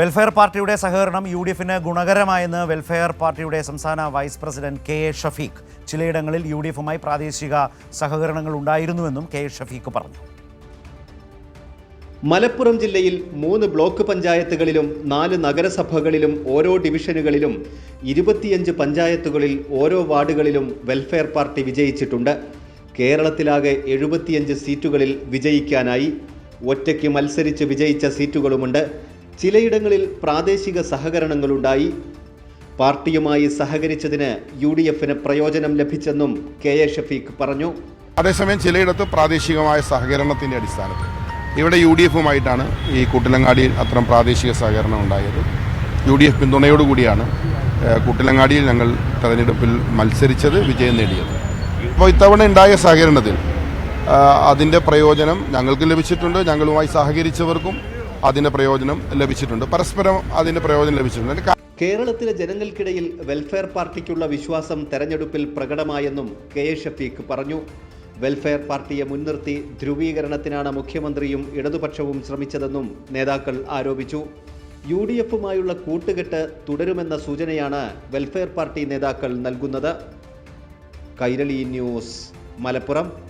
Welfare പാർട്ടിയുടെ സഹകരണം U D എഫിന് ഗുണകരമായെന്ന് വെൽഫെയർ പാർട്ടിയുടെ സംസ്ഥാന vice president K A Shafeeq. ചിലയിടങ്ങളിൽ യു ഡി എഫുമായി പ്രാദേശിക സഹകരണങ്ങൾ ഉണ്ടായിരുന്നുവെന്നും കെ എ ഷഫീഖ് പറഞ്ഞു. മലപ്പുറം ജില്ലയിൽ മൂന്ന് ബ്ലോക്ക് പഞ്ചായത്തുകളിലും നാല് നഗരസഭകളിലും ഓരോ ഡിവിഷനുകളിലും ഇരുപത്തിയഞ്ച് പഞ്ചായത്തുകളിൽ ഓരോ വാർഡുകളിലും വെൽഫെയർ പാർട്ടി വിജയിച്ചിട്ടുണ്ട്. കേരളത്തിലാകെ എഴുപത്തിയഞ്ച് സീറ്റുകളിൽ വിജയിക്കാനായി ഒറ്റയ്ക്ക് മത്സരിച്ച് വിജയിച്ച സീറ്റുകളുമുണ്ട്. ചിലയിടങ്ങളിൽ പ്രാദേശിക സഹകരണങ്ങളുണ്ടായി. പാർട്ടിയുമായി സഹകരിച്ചതിന് യു ഡി എഫിന് പ്രയോജനം ലഭിച്ചെന്നും കെ എ ഷഫീഖ് പറഞ്ഞു. അതേസമയം ചിലയിടത്ത് പ്രാദേശികമായ സഹകരണത്തിന്റെ അടിസ്ഥാനത്തിൽ. ഇവിടെ യു ഡി എഫുമായിട്ടാണ് ഈ കൂട്ടിലങ്ങാടിയിൽ അത്തരം പ്രാദേശിക സഹകരണം ഉണ്ടായത്. യു ഡി എഫ് പിന്തുണയോടുകൂടിയാണ് കൂട്ടിലങ്ങാടിയിൽ ഞങ്ങൾ തെരഞ്ഞെടുപ്പിൽ മത്സരിച്ചത് വിജയം നേടിയത്. അപ്പോൾ ഇത്തവണ ഉണ്ടായ സഹകരണത്തിൽ അതിന്റെ പ്രയോജനം ഞങ്ങൾക്ക് ലഭിച്ചിട്ടുണ്ട്. ഞങ്ങളുമായി സഹകരിച്ചവർക്കും അതിന്റെ പ്രയോജനം ലഭിച്ചിട്ടുണ്ട്. പരസ്പരം അതിന്റെ പ്രയോജനം ലഭിച്ചിട്ടുണ്ട്. കേരളത്തിലെ ജനങ്ങൾക്കിടയിൽ വെൽഫെയർ പാർട്ടിക്കുള്ള വിശ്വാസം തെരഞ്ഞെടുപ്പിൽ പ്രകടമായെന്നും കെ. എ. ഷഫീഖ് പറഞ്ഞു. വെൽഫെയർ പാർട്ടിയെ മുൻനിർത്തി ധ്രുവീകരണത്തിനാണ് മുഖ്യമന്ത്രിയും ഇടതുപക്ഷവും ശ്രമിച്ചതെന്നും നേതാക്കൾ ആരോപിച്ചു. യു ഡി എഫുമായുള്ള കൂട്ടുകെട്ട് തുടരുമെന്ന സൂചനയാണ് വെൽഫെയർ പാർട്ടി നേതാക്കൾ നൽകുന്നത്. കൈരളി ന്യൂസ് മലപ്പുറം.